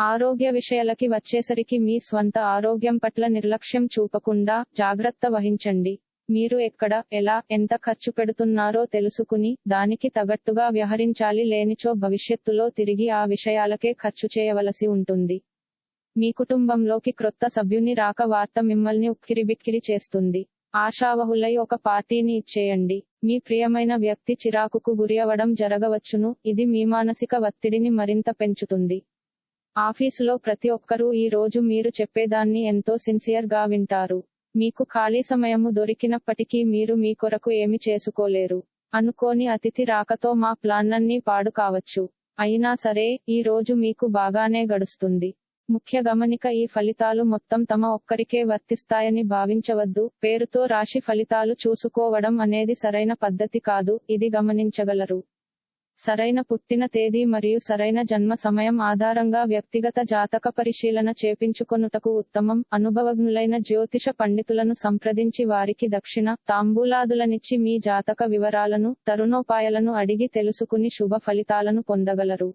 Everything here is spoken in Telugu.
ఆరోగ్య విషయాలకి వచ్చేసరికి మీ స్వంత ఆరోగ్యం పట్ల నిర్లక్ష్యం చూపకుండా జాగ్రత్త వహించండి. మీరు ఎక్కడ ఎలా ఎంత ఖర్చు పెడుతున్నారో తెలుసుకుని దానికి తగట్టుగా వ్యవహరించాలి లేనిచో భవిష్యత్తులో తిరిగి ఆ విషయాలకే ఖర్చు చేయవలసి ఉంటుంది. మీ కుటుంబంలోకి క్రొత్త సభ్యుని రాక వార్త మిమ్మల్ని ఉక్కిరిబిక్కిరి చేస్తుంది. ఆశావహులై ఒక పార్టీని ఇచ్చేయండి. మీ ప్రియమైన వ్యక్తి చిరాకుకు గురి అవ్వడం జరగవచ్చును. ఇది మీ మానసిక ఒత్తిడిని మరింత పెంచుతుంది. ఆఫీసులో ప్రతి ఒక్కరూ ఈ రోజు మీరు చెప్పేదాన్ని ఎంతో సిన్సియర్గా వింటారు. మీకు ఖాళీ సమయము దొరికినప్పటికీ మీరు మీ కొరకు ఏమి చేసుకోలేరు. అనుకోని అతిథి రాకతో మా ప్లాన్లన్నీ పాడు కావచ్చు. అయినా సరే ఈ రోజు మీకు బాగానే గడుస్తుంది. ముఖ్య గమనిక ఈ ఫలితాలు మొత్తం తమ ఒక్కరికే వర్తిస్తాయని భావించవద్దు. పేరుతో రాశి ఫలితాలు చూసుకోవడం అనేది సరైన పద్ధతి కాదు ఇది గమనించగలరు. సరైన పుట్టిన తేదీ మరియు సరైన జన్మ సమయం ఆధారంగా వ్యక్తిగత జాతక పరిశీలన చేపించుకొనుటకు ఉత్తమం. అనుభవజ్ఞులైన జ్యోతిష పండితులను సంప్రదించి వారికి దక్షిణ తాంబూలాదులనిచ్చి మీ జాతక వివరాలను తరుణోపాయాలను అడిగి తెలుసుకుని శుభ ఫలితాలను పొందగలరు.